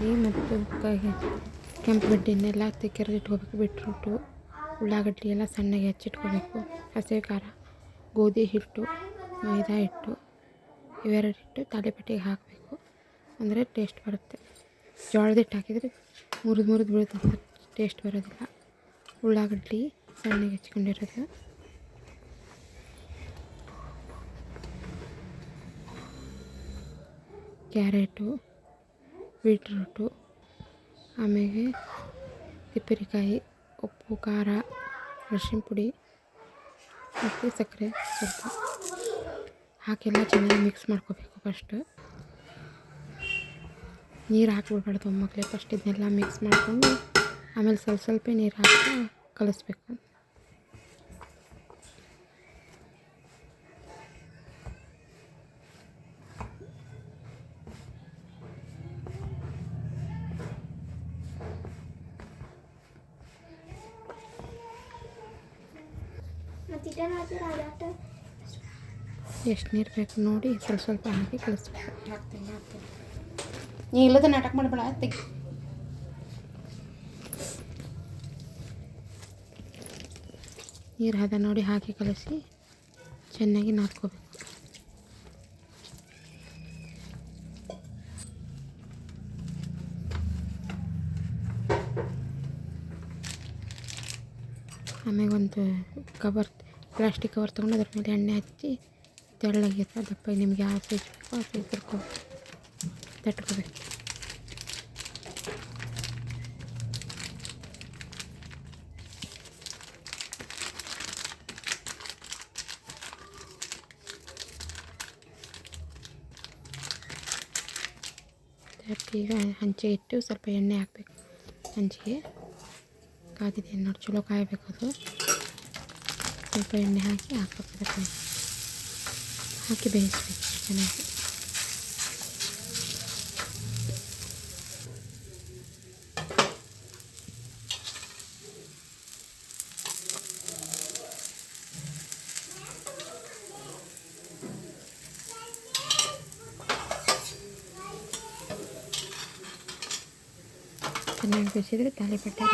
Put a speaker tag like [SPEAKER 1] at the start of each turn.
[SPEAKER 1] ಉಳ್ಳಾಗಡ್ಡಿ ಮತ್ತು ಕೆಂಪು ಗಡ್ಡೆನೆಲ್ಲ ತೆಗೆದಿಟ್ಕೋಬೇಕು ಬೀಟ್ರೂಟು, ಉಳ್ಳಾಗಡ್ಡಿ ಎಲ್ಲ ಸಣ್ಣಗೆ ಹೆಚ್ಚಿಟ್ಕೋಬೇಕು. ಹಸಿ ಖಾರ, ಗೋಧಿ ಹಿಟ್ಟು, ಮೈದಾ ಹಿಟ್ಟು ಇವೆರಡು ಹಿಟ್ಟು ತಾಲಿಪಟ್ಟಿಗೆ ಹಾಕಬೇಕು. ಅಂದರೆ ಟೇಸ್ಟ್ ಬರುತ್ತೆ. ಜೋಳದ ಹಿಟ್ಟು ಹಾಕಿದರೆ ಮುರಿದು ಮುರಿದು ಬೀಳುತ್ತೆ ಟೇಸ್ಟ್ ಬರೋದಿಲ್ಲ. ಉಳ್ಳಾಗಡ್ಡಿ ಸಣ್ಣಗೆ ಹೆಚ್ಕೊಂಡಿರೋದು ಕ್ಯಾರೆಟು ಬೀಟ್ರೂಟು ಆಮೇಲೆ ತಿಪ್ಪರಿಕಾಯಿ, ಉಪ್ಪು, ಖಾರ ಅರ್ಶಿನ ಪುಡಿ ಮತ್ತು ಸಕ್ಕರೆ ಸ್ವಲ್ಪ. ಹಾಕೆಲ್ಲ ಚೆನ್ನಾಗಿ ಮಿಕ್ಸ್ ಮಾಡ್ಕೋಬೇಕು ಫಸ್ಟು ನೀರು ಹಾಕ್ಬಿಡ್ಬಾರ್ದು ಮಕ್ಕಳೇ ಫಸ್ಟ್ ಇದನ್ನೆಲ್ಲ ಮಿಕ್ಸ್ ಮಾಡ್ಕೊಂಡು ಆಮೇಲೆ ಸ್ವಲ್ಪ ಸ್ವಲ್ಪ ನೀರು ಹಾಕಿ ಕಲಿಸ್ಬೇಕು. ಎಷ್ಟು ನೀರು ಬೇಕು ನೋಡಿ ಸ್ವಲ್ಪ ಸ್ವಲ್ಪ ಹಾಕಿ ಕಳಿಸ್ಬೇಕು
[SPEAKER 2] ಹಾಕ್ತೀನಿ ಹಾಕ್ತೀನಿ. ನೀ ಇಲ್ಲದ ನಾಟಕ ಮಾಡಬೇಡ ತೆಗಿ.
[SPEAKER 1] ನೀರು ಹದ ನೋಡಿ ಹಾಕಿ ಕಲಸಿ ಚೆನ್ನಾಗಿ ನಾದ್ಕೋಬೇಕು. ಆಮೇಲೆ ಒಂದು ಕವರ್ ಪ್ಲಾಸ್ಟಿಕ್ ಕವರ್ ತೊಗೊಂಡು ಅದ್ರ ಮೇಲೆ ಎಣ್ಣೆ ಹಚ್ಚಿ ತೆಳ್ಳಗಿರ್ತದೆ ದಪ್ಪ ನಿಮ್ಗೆ ಯಾವ ಸೈಜ್ ಬೇಕೋ ಆ ಸೈಜ್ ತರ್ಕೊ ತಟ್ಕೋಬೇಕು. ಈಗ ಹಂಚೆ ಇಟ್ಟು ಸ್ವಲ್ಪ ಎಣ್ಣೆ ಹಾಕ್ಬೇಕು. ಹಂಚಿಗೆ ಕಾದಿದೆ ನೋಡಿ, ಚಲೋ ಕಾಯಬೇಕು ಅದು. ಸ್ವಲ್ಪ ಎಣ್ಣೆ ಹಾಕಿ ಹಾಕ್ಬೇಕು ಅದಕ್ಕೆ ಹಾಕಿ ಬೇಯಿಸ್ಬೇಕು ಚೆನ್ನಾಗಿ ಚೆನ್ನಾಗಿ ಬೇಯಿಸಿದ್ರೆ ತಾಲಿಪಟ್ಟೆ